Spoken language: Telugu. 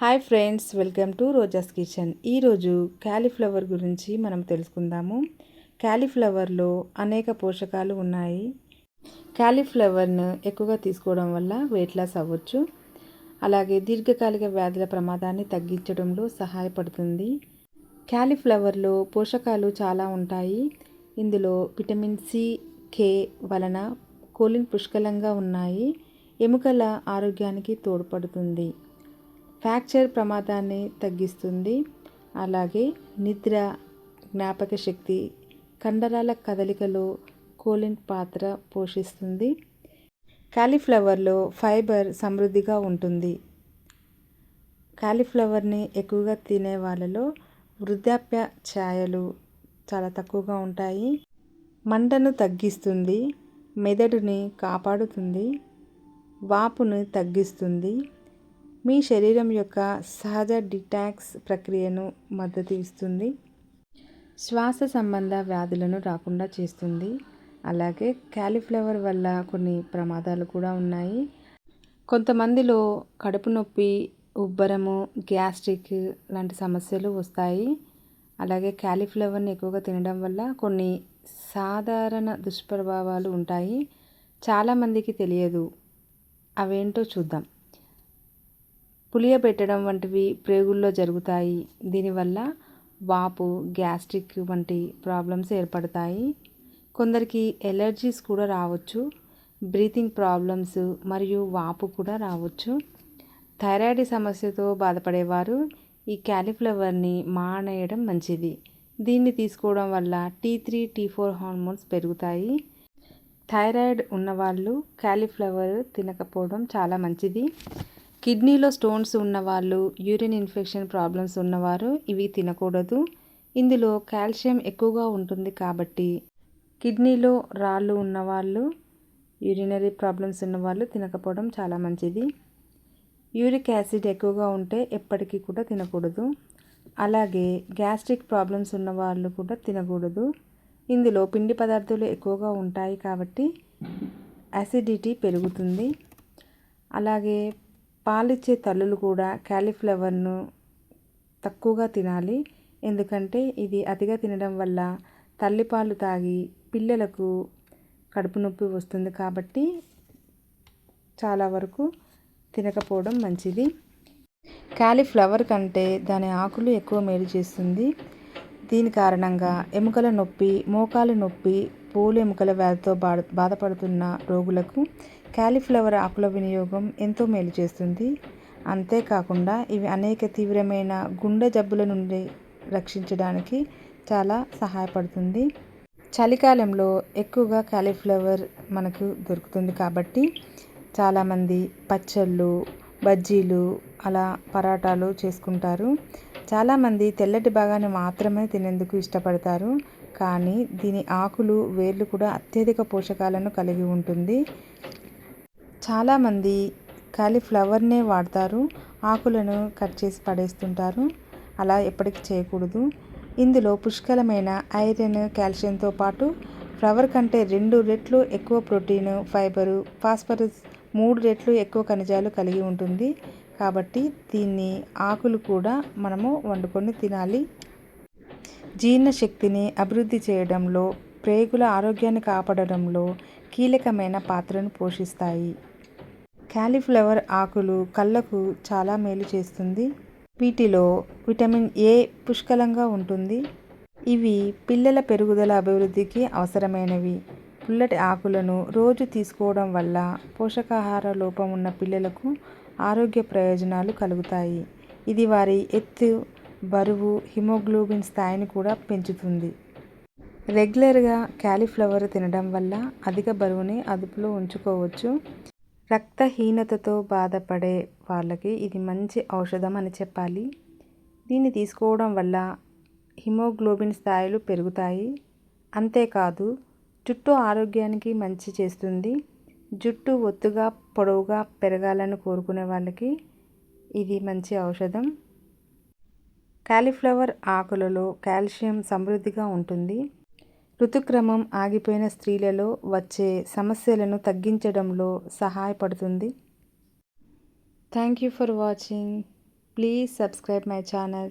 Hi friends welcome to Roja's kitchen. ఈరోజు క్యాలీఫ్లవర్ గురించి మనం తెలుసుకుందాము. క్యాలీఫ్లవర్లో అనేక పోషకాలు ఉన్నాయి. క్యాలీఫ్లవర్ను ఎక్కువగా తీసుకోవడం వల్ల వెయిట్ లాస్ అవ్వచ్చు. అలాగే దీర్ఘకాలిక వ్యాధుల ప్రమాదాన్ని తగ్గించడంలో సహాయపడుతుంది. క్యాలీఫ్లవర్లో పోషకాలు చాలా ఉంటాయి. ఇందులో విటమిన్ సి కే వలన కోలిన్ పుష్కలంగా ఉన్నాయి. ఎముకల ఆరోగ్యానికి తోడ్పడుతుంది. ఫ్రాక్చర్ ప్రమాదాన్ని తగ్గిస్తుంది. అలాగే నిద్ర జ్ఞాపక శక్తి కండరాల కదలికలో కోలిన్ పాత్ర పోషిస్తుంది. కాలీఫ్లవర్లో ఫైబర్ సమృద్ధిగా ఉంటుంది. కాలీఫ్లవర్ని ఎక్కువగా తినే వాళ్ళలో వృద్ధాప్య ఛాయలు చాలా తక్కువగా ఉంటాయి. మంటను తగ్గిస్తుంది మెదడుని కాపాడుతుంది వాపును తగ్గిస్తుంది మీ శరీరం యొక్క సహజ డిటాక్స్ ప్రక్రియను మద్దతు ఇస్తుంది. శ్వాస సంబంధ వ్యాధులను రాకుండా చేస్తుంది. అలాగే క్యాలీఫ్లవర్ వల్ల కొన్ని ప్రమాదాలు కూడా ఉన్నాయి. కొంతమందిలో కడుపు నొప్పి ఉబ్బరము గ్యాస్ట్రిక్ లాంటి సమస్యలు వస్తాయి. అలాగే క్యాలీఫ్లవర్ని ఎక్కువగా తినడం వల్ల కొన్ని సాధారణ దుష్ప్రభావాలు ఉంటాయి. చాలామందికి తెలియదు. అవేంటో చూద్దాం. పులియబెట్టడం వంటివి ప్రేగుల్లో జరుగుతాయి. దీనివల్ల వాపు గ్యాస్ట్రిక్ వంటి ప్రాబ్లమ్స్ ఏర్పడతాయి. కొందరికి ఎలర్జీస్ కూడా రావచ్చు బ్రీతింగ్ ప్రాబ్లమ్స్ మరియు వాపు కూడా రావచ్చు. థైరాయిడ్ సమస్యతో బాధపడేవారు ఈ క్యాలీఫ్లవర్ని మానేయడం మంచిది. దీన్ని తీసుకోవడం వల్ల T three T four hormones పెరుగుతాయి. థైరాయిడ్ ఉన్నవాళ్ళు క్యాలీఫ్లవర్ తినకపోవడం చాలా మంచిది. కిడ్నీలో స్టోన్స్ ఉన్నవాళ్ళు యూరిన్ ఇన్ఫెక్షన్ ప్రాబ్లమ్స్ ఉన్నవారు ఇవి తినకూడదు. ఇందులో కాల్షియం ఎక్కువగా ఉంటుంది కాబట్టి కిడ్నీలో రాళ్ళు ఉన్నవాళ్ళు యూరినరీ ప్రాబ్లమ్స్ ఉన్నవాళ్ళు తినకపోవడం చాలా మంచిది. యూరిక్ యాసిడ్ ఎక్కువగా ఉంటే ఎప్పటికీ కూడా తినకూడదు. అలాగే గ్యాస్ట్రిక్ ప్రాబ్లమ్స్ ఉన్నవాళ్ళు కూడా తినకూడదు. ఇందులో పిండి పదార్థాలు ఎక్కువగా ఉంటాయి కాబట్టి యాసిడిటీ పెరుగుతుంది. అలాగే పాలిచ్చే తల్లులు కూడా క్యాలీఫ్లవర్ను తక్కువగా తినాలి. ఎందుకంటే ఇది అతిగా తినడం వల్ల తల్లిపాలు తాగి పిల్లలకు కడుపు నొప్పి వస్తుంది కాబట్టి చాలా వరకు తినకపోవడం మంచిది. క్యాలీఫ్లవర్ కంటే దాని ఆకులు ఎక్కువ మేలు చేస్తుంది. దీని కారణంగా ఎముకల నొప్పి మోకాలు నొప్పి పూలు ఎముకల వ్యాధితో బాధ బాధపడుతున్న రోగులకు క్యాలీఫ్లవర్ ఆకుల వినియోగం ఎంతో మేలు చేస్తుంది. అంతేకాకుండా ఇవి అనేక తీవ్రమైన గుండె జబ్బుల నుండి రక్షించడానికి చాలా సహాయపడుతుంది. చలికాలంలో ఎక్కువగా క్యాలీఫ్లవర్ మనకు దొరుకుతుంది కాబట్టి చాలామంది పచ్చళ్ళు బజ్జీలు అలా పరాటాలు చేసుకుంటారు. చాలామంది తెల్లటి భాగాన్ని మాత్రమే తినేందుకు ఇష్టపడతారు. కానీ దీని ఆకులు వేర్లు కూడా అత్యధిక పోషకాలను కలిగి ఉంటుంది. చాలామంది కాలీఫ్లవర్నే వాడతారు. ఆకులను కట్ చేసి పడేస్తుంటారు. అలా ఎప్పటికీ చేయకూడదు. ఇందులో పుష్కలమైన ఐరన్ కాల్షియంతో పాటు ఫ్లవర్ కంటే రెండు రెట్లు ఎక్కువ ప్రోటీన్ ఫైబరు ఫాస్ఫరస్ మూడు రెట్లు ఎక్కువ ఖనిజాలు కలిగి ఉంటుంది. కాబట్టి దీన్ని ఆకులు కూడా మనము వండుకొని తినాలి. జీర్ణశక్తిని అభివృద్ధి చేయడంలో ప్రేగుల ఆరోగ్యాన్ని కాపాడడంలో కీలకమైన పాత్రను పోషిస్తాయి. క్యాలీఫ్లవర్ ఆకులు కళ్ళకు చాలా మేలు చేస్తుంది. వీటిలో విటమిన్ ఏ పుష్కలంగా ఉంటుంది. ఇవి పిల్లల పెరుగుదల అభివృద్ధికి అవసరమైనవి. పుల్లటి ఆకులను రోజు తీసుకోవడం వల్ల పోషకాహార లోపం ఉన్న పిల్లలకు ఆరోగ్య ప్రయోజనాలు కలుగుతాయి. ఇది వారి ఎత్తు బరువు హిమోగ్లోబిన్ స్థాయిని కూడా పెంచుతుంది. రెగ్యులర్గా క్యాలీఫ్లవర్ తినడం వల్ల అధిక బరువుని అదుపులో ఉంచుకోవచ్చు. రక్తహీనతతో బాధపడే వాళ్ళకి ఇది మంచి ఔషధం అని చెప్పాలి. దీన్ని తీసుకోవడం వల్ల హిమోగ్లోబిన్ స్థాయిలు పెరుగుతాయి. అంతేకాదు చుట్టూ ఆరోగ్యానికి మంచి చేస్తుంది. జుట్టు ఒత్తుగా పొడవుగా పెరగాలని కోరుకునే వాళ్ళకి ఇది మంచి ఔషధం. కాలీఫ్లవర్ ఆకులలో కాల్షియం సమృద్ధిగా ఉంటుంది. ఋతుక్రమం ఆగిపోయిన స్త్రీలలో వచ్చే సమస్యలను తగ్గించడంలో సహాయపడుతుంది. Thank you for watching. Please subscribe my channel.